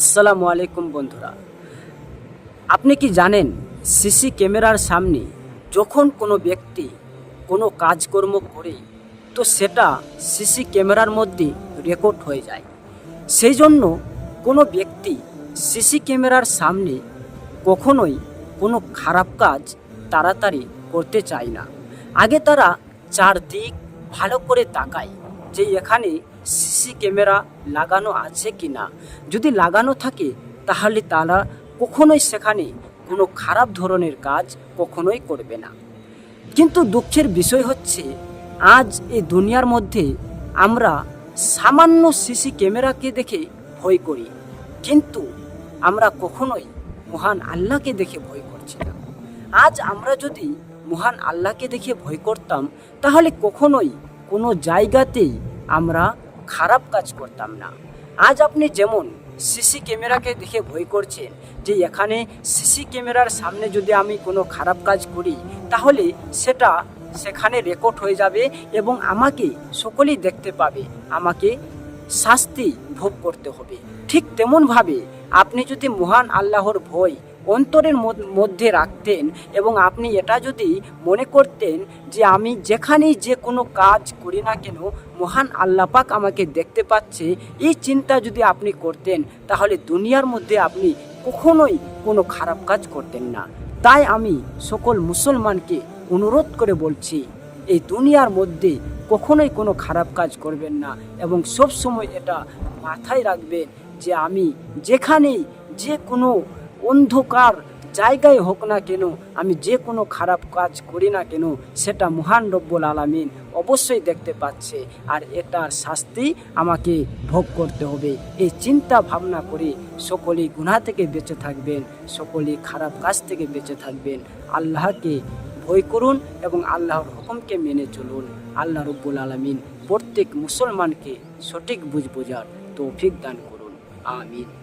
আসসালামু আলাইকুম বন্ধুরা। আপনি কি জানেন, সিসি ক্যামেরার সামনে যখন কোনো ব্যক্তি কোনো কাজকর্ম করে, তো সেটা সিসি ক্যামেরার মধ্যে রেকর্ড হয়ে যায়। সেই জন্য কোনো ব্যক্তি সিসি ক্যামেরার সামনে কখনোই কোনো খারাপ কাজ তাড়াতাড়ি করতে চায় না। আগে তারা চারদিক ভালো করে তাকায় যে এখানে সিসি ক্যামেরা লাগানো আছে কি না যদি লাগানো থাকে, তাহলে তারা কখনোই সেখানে কোনো খারাপ ধরনের কাজ কখনোই করবে না। কিন্তু দুঃখের বিষয় হচ্ছে, আজ এই দুনিয়ার মধ্যে আমরা সামান্য সিসি ক্যামেরাকে দেখে ভয় করি। কিন্তু আমরা কখনোই মহান আল্লাহকে দেখে ভয় করছি না। আজ আমরা যদি মহান আল্লাহকে দেখে ভয় করতাম, তাহলে কখনোই কোনো জায়গাতেই আমরা খারাপ কাজ করতাম না। আজ আপনি যেমন সিসি ক্যামেরাকে দেখে ভয় করছেন যে এখানে সিসি ক্যামেরার সামনে যদি আমি কোনো খারাপ কাজ করি, তাহলে সেটা সেখানে রেকর্ড হয়ে যাবে এবং আমাকে সকলেই দেখতে পাবে। আমাকে শাস্তি ভোগ করতে হবে। ঠিক তেমনভাবে আপনি যদি মহান আল্লাহর ভয় অন্তরের মধ্যে রাখতেন এবং আপনি এটা যদি মনে করতেন যে আমি যেখানেই যে কোনো কাজ করি না কেন, মহান আল্লাপাক আমাকে দেখতে পাচ্ছে, এই চিন্তা যদি আপনি করতেন, তাহলে দুনিয়ার মধ্যে আপনি কখনোই কোনো খারাপ কাজ করতেন না। তাই আমি সকল মুসলমানকে অনুরোধ করে বলছি, এই দুনিয়ার মধ্যে কখনোই কোনো খারাপ কাজ করবেন না এবং সব সময় এটা মাথায় রাখবেন যে আমি যেখানেই যে কোনো অন্ধকার জায়গায় হোক না কেন, আমি যে কোনো খারাপ কাজ করি না কেন, সেটা মহান রব্বুল আলামিন অবশ্যই দেখতে পাচ্ছে। আর এটার শাস্তি আমাকে ভোগ করতে হবে। এই চিন্তা ভাবনা করে সকলেই গুনাহ থেকে বেঁচে থাকবেন, সকলেই খারাপ কাজ থেকে বেঁচে থাকবেন। আল্লাহকে ভয় করুন এবং আল্লাহর হুকুমকে মেনে চলুন। আল্লাহ রব্বুল আলমিন প্রত্যেক মুসলমানকে সঠিক বুঝ বোঝার তৌফিক দান করুন। আমিন।